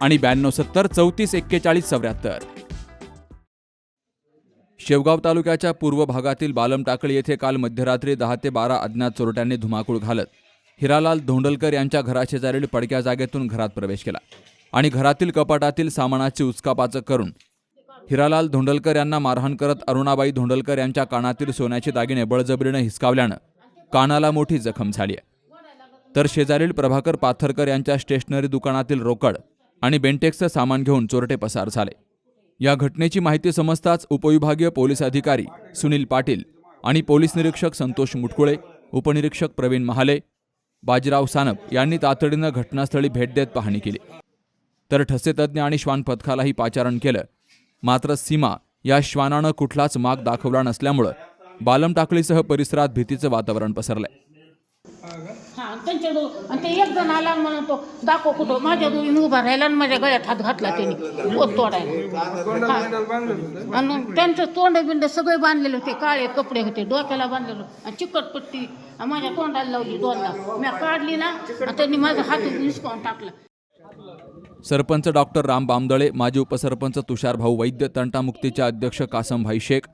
आणि ब्याण्णव सत्तर चौतीस एक्केचाळीस चौऱ्याहत्तर. शेवगाव तालुक्याच्या पूर्व भागातील बालम टाकळी येथे काल मध्यरात्री दहा ते बारा अज्ञात चोरट्यांनी धुमाकूळ घालत हिरालाल धोंडलकर यांच्या घराशेजारील पडक्या जागेतून घरात प्रवेश केला आणि घरातील कपाटातील सामानाची उचकापाचक करून हिरालाल धोंडलकर यांना मारहाण करत अरुणाबाई धोंडलकर यांच्या कानातील सोन्याचे दागिने बळजबरीनं हिसकावल्यानं कानाला मोठी जखम झाली आहे. तर शेजारील प्रभाकर पाथरकर यांच्या स्टेशनरी दुकानातील रोकड आणि बेंटेक्सचं सामान घेऊन चोरटे पसार झाले. या घटनेची माहिती समजताच उपविभागीय पोलीस अधिकारी सुनील पाटील आणि पोलीस निरीक्षक संतोष मुटकुळे उपनिरीक्षक प्रवीण महाले बाजीराव सानप यांनी तातडीनं घटनास्थळी भेट देत पाहणी केली. तर ठसेतज्ञ आणि श्वान पथकालाही पाचारण केलं. मात्र सीमा या श्वानानं कुठलाच माग दाखवला नसल्यामुळं बालम टाकळीसह परिसरात भीतीचं वातावरण पसरलंय. हा त्यांच्या दो आणि ते एक जण आला आणि म्हणतो दाखव कुठं. माझ्या दोन उभा राहिला आणि माझ्या गळ्यात हात घातला त्यांनी. पोत तोडायला. आणि त्यांचं तोंड बिंड सगळे बांधलेले होते. काळे कपडे होते डोक्याला बांधलेलं आणि चिकटपट्टी. आणि माझ्या तोंडाला लावली दोनदा. मी काढली ना आणि त्यांनी माझा हात निसकावून टाकला. सरपंच डॉक्टर राम बामदळे माजी उपसरपंच तुषार भाऊ वैद्य तंटामुक्तीचे अध्यक्ष कासमभाई शेख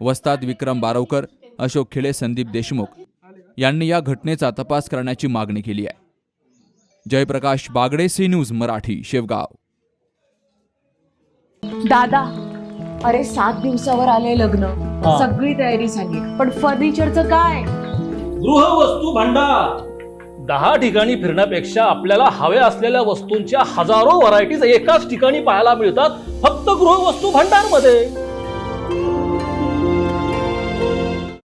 वस्ताद विक्रम बारवकर अशोक खिळे संदीप देशमुख. यांनी या घटनेचा तपास करण्याची मागणी केली आहे. Jayprakash Bagde C news Marathi Shevgaon. दादा अरे सात दिवसावर आले लग्न. सगळी तयारी झाली पण फर्निचरचं काय? गृहवस्तू भांडार. दहा ठिकाणी फिरण्यापेक्षा आपल्याला हव्या असलेल्या वस्तूंच्या हजारो व्हरायटीज एकाच ठिकाणी पाहायला मिळतात फक्त गृहवस्तू भांडारमध्ये